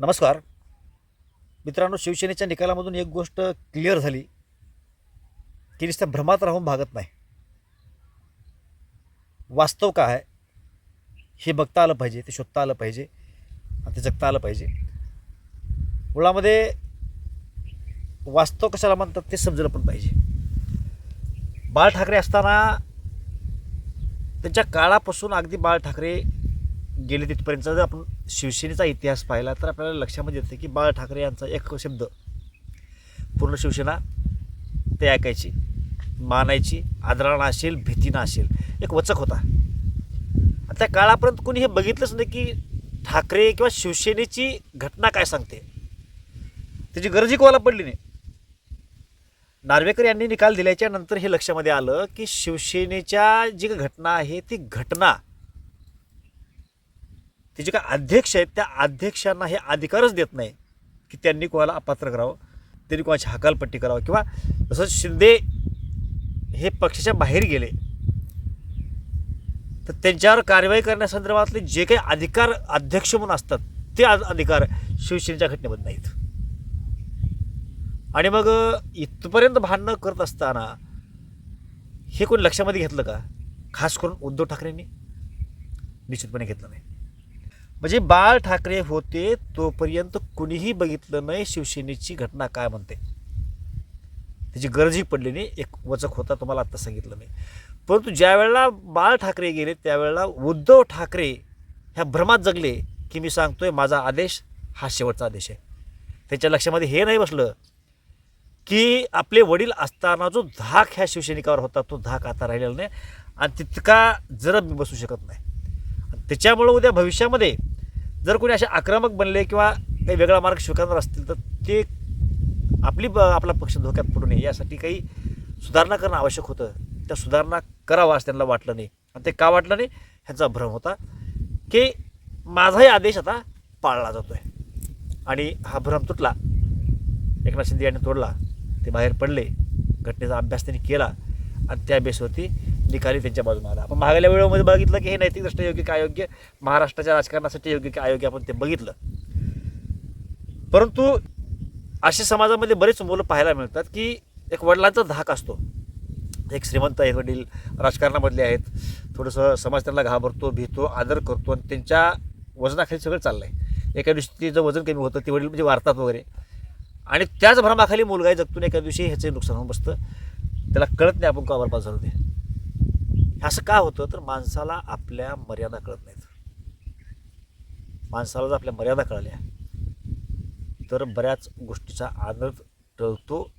नमस्कार. मित्रांनो शिवसेनेच्या निकालामधून एक गोष्ट क्लिअर झाली. की नुसत्या भ्रमात राहून भागत नाही. वास्तव काय आहे? हे बघता आलं पाहिजे ते शोधता आलं पाहिजे आणि ते जगता आलं पाहिजे. मुळामध्ये वास्तव कशाला म्हणतात ते समजलं पण पाहिजे. बाळ ठाकरे असताना त्यांच्या काळापासून अगदी बाळ ठाकरे गेले तिथपर्यंत. जर आपण शिवसेनेचा इतिहास पाहिला तर आपल्याला लक्षामध्ये येते की बाळ ठाकरे यांचा एक शब्द पूर्ण शिवसेना ते ऐकायची. मानायची आदरानं असेल भीतीनं असेल. एक वचक होता. त्या काळापर्यंत कोणी हे बघितलंच नाही की ठाकरे किंवा शिवसेनेची घटना काय सांगते. त्याची गरजही कोणाला पडली नाही. नार्वेकर यांनी निकाल दिल्याच्या नंतर हे लक्षामध्ये आलं की शिवसेनेच्या जी घटना आहे ती घटना ते जे काय अध्यक्ष आहेत त्या अध्यक्षांना हे अधिकारच देत नाही की त्यांनी कोणाला अपात्र करावं त्यांनी कोणाची हकालपट्टी करावं किंवा जसं शिंदे हे पक्षाच्या बाहेर गेले तर त्यांच्यावर कारवाई करण्यासंदर्भातले जे काही अधिकार अध्यक्ष म्हणून असतात ते आज अधिकार शिवसेनेच्या घटनेमध्ये नाहीत. आणि मग इथपर्यंत भांडणं करत असताना हे कोण लक्षामध्ये घेतलं का? खास करून उद्धव ठाकरेंनी? निश्चितपणे घेतलं नाही. म्हणजे बाळ ठाकरे होते तोपर्यंत कुणीही बघितलं नाही शिवसेनेची घटना काय म्हणते. त्याची गरजही पडली नाही एक वचक होता तुम्हाला आत्ता सांगितलं नाही परंतु ज्या वेळेला बाळ ठाकरे गेले त्यावेळेला उद्धव ठाकरे ह्या भ्रमात जगले की मी सांगतोय माझा आदेश हा शेवटचा आदेश आहे. त्याच्या लक्षामध्ये हे नाही बसलं की आपले वडील असताना जो धाक ह्या शिवसैनिकावर होता तो धाक आता राहिलेला नाही आणि तितका जरा मी बसू शकत नाही. आणि त्याच्यामुळं उद्या भविष्यामध्ये जर कोणी असे आक्रमक बनले किंवा काही वेगळा मार्ग स्वीकारणार असतील तर ते आपली आपला पक्ष धोक्यात पडू नये. यासाठी काही सुधारणा करणं आवश्यक होतं. त्या सुधारणा करावा असं त्यांना वाटलं नाही. आणि ते का वाटलं नाही? ह्याचा भ्रम होता. की माझाही आदेश आता पाळला जातो आहे आणि हा भ्रम तुटला. एकनाथ शिंदे यांनी तोडला. ते बाहेर पडले. घटनेचा अभ्यास त्यांनी केला. आणि त्या बेसवरती निकाली त्यांच्या बाजूने आला. आपण मागल्या वेळेमध्ये बघितलं की हे नैतिकदृष्ट्या योग्य काय योग्य महाराष्ट्राच्या राजकारणासाठी योग्य काय योग्य आपण ते बघितलं. परंतु असे समाजामध्ये बरेच मुलं पाहायला मिळतात की एक वडिलांचा धाक असतो. एक श्रीमंत आहेत वडील राजकारणामधले आहेत. थोडंसं समाज त्यांना घाबरतो भीतो आदर करतो आणि त्यांच्या वजनाखाली सगळं चाललं आहे एका दिवशी तिचं वजन कमी होतं ते वडील म्हणजे वारतात वगैरे. आणि त्याच भ्रमाखाली मुलगाही जगतून एका दिवशी ह्याचे नुकसान होऊन बसतं. त्याला कळत नाही आपण का बरबाद झालो ते. असं का होतं? तर माणसाला आपल्या मर्यादा कळत नाहीत. माणसाला जर आपल्या मर्यादा कळल्या तर बऱ्याच गोष्टीचा आनंद टळतो.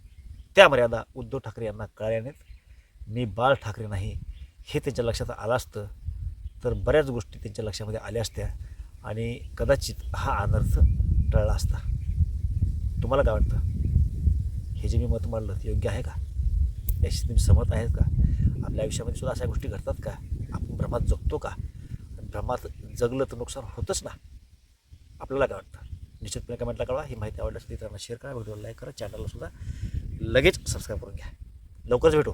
त्या मर्यादा उद्धव ठाकरे यांना कळल्या नाहीत. मी बाळ ठाकरे नाही हे त्यांच्या लक्षात आलं असतं तर बऱ्याच गोष्टी त्यांच्या लक्षामध्ये आल्या असत्या आणि कदाचित हा अनर्थ टळला असता. तुम्हाला काय वाटतं? हे जे मी मत मांडलं ते योग्य आहे का? याशी तुम्ही सहमत आहेत का? आपल्या आयुष्यामध्ये सुद्धा अशा गोष्टी घडतात का? आपण भ्रमात जगतो का? भ्रमात जगलं तर नुकसान होतंच ना? आपल्याला काय वाटतं? निश्चितपणे कमेंटला कळवा. ही माहिती आवडल्यास मित्रांना शेअर करा. व्हिडिओला लाईक करा. चॅनलला सुद्धा लगेच सबस्क्राईब करून घ्या. लवकरच भेटू.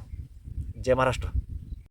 जय महाराष्ट्र.